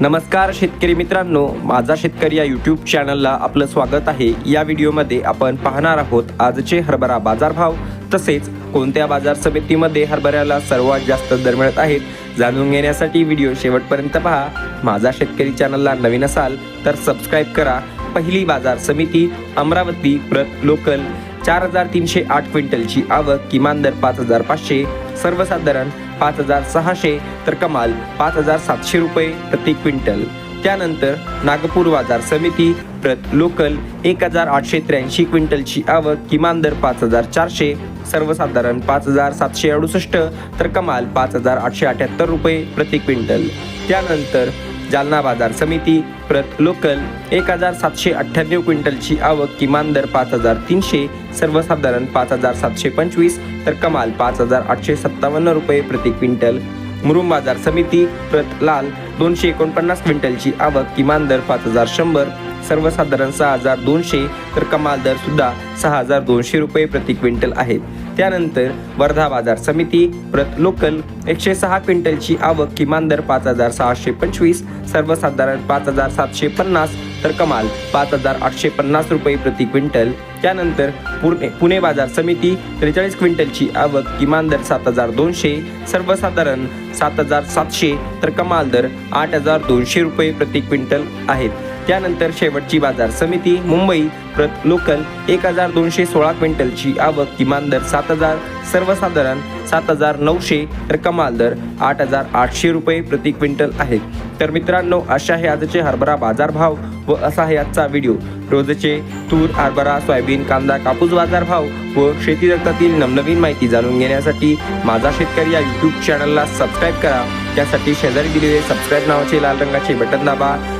नमस्कार शेतकरी मित्रांनो माझा शेतकरी या यूट्यूब चॅनलला आपलं स्वागत आहे. या व्हिडिओमध्ये आपण पाहणार आहोत आजचे हरभरा बाजारभाव तसेच कोणत्या बाजार समितीमध्ये हरभऱ्याला सर्वात जास्त दर मिळत आहेत जाणून घेण्यासाठी व्हिडिओ शेवटपर्यंत पहा. माझा शेतकरी चॅनलला नवीन असाल तर सबस्क्राईब करा. पहिली बाजार समिती अमरावती प्रत लोकल. चार हजार तीनशे आठ क्विंटलची आवक किमान दर पाच हजार पाचशे. सर्वसाधारण पाच हजार सहाशे तर कमाल पाच हजार सातशे रुपये प्रति क्विंटल. त्यानंतर नागपूर बाजार समिती प्रत लोकल एक हजार आठशे त्र्याऐंशी क्विंटलची आवक किमान दर पाच हजार चारशे सर्वसाधारण पाच हजार सातशे अडुसष्ट तर कमाल पाच हजार आठशे अठ्याहत्तर रुपये प्रति क्विंटल. त्यानंतर जालना बाजार समिती प्रत लोकल एक हजार सातशे अठ्ठ्याण्णव क्विंटलची आवक किमान दर पाच हजार तीनशे सर्वसाधारण पाच हजार सातशे पंचवीस तर कमाल पाच हजार आठशे सत्तावन्न रुपये प्रति क्विंटल. मुरुम बाजार समिती प्रत लाल दोनशे एकोणपन्नास क्विंटलची आवक किमान दर पाच हजार शंभर सर्वसाधारण सहा हजार दोनशे तर कमाल दर सुद्धा सहा हजार दोनशे रुपये प्रति क्विंटल आहेत. त्यानंतर वर्धा बाजार समिती प्रत लोकल एकशे सहा क्विंटलची आवक किमान दर पाच हजार सहाशे पंचवीस सर्वसाधारण पाच हजार सातशे पन्नास तर कमाल पाच हजार आठशे पन्नास रुपये प्रति क्विंटल. त्यानंतर पुणे पुणे बाजार समिती त्रेचाळीस क्विंटलची आवक किमान दर सात हजार दोनशे सर्वसाधारण सात हजार सातशे तर कमाल दर आठ हजार दोनशे रुपये प्रति क्विंटल आहेत. त्यानंतर शेवटची बाजार समिती मुंबई प्रत लोकल एक हजार दोनशे सोळा क्विंटलची आवक किमान दर सात हजार सर्वसाधारण सात हजार नऊशे तर कमाल दर आठ हजार आठशे रुपये प्रति क्विंटल आहेत. तर मित्रांनो अशा हे आजचे हरभरा बाजारभाव व असा आहे आजचा व्हिडिओ. रोजचे तूर हरभरा सोयाबीन कांदा कापूस बाजारभाव व शेती जगतातील नवनवीन माहिती जाणून घेण्यासाठी माझा शेतकरी या यूट्यूब चॅनलला सबस्क्राईब करा. त्यासाठी शेजारी दिलेले सबस्क्राईब नावाचे लाल रंगाचे बटन दाबा.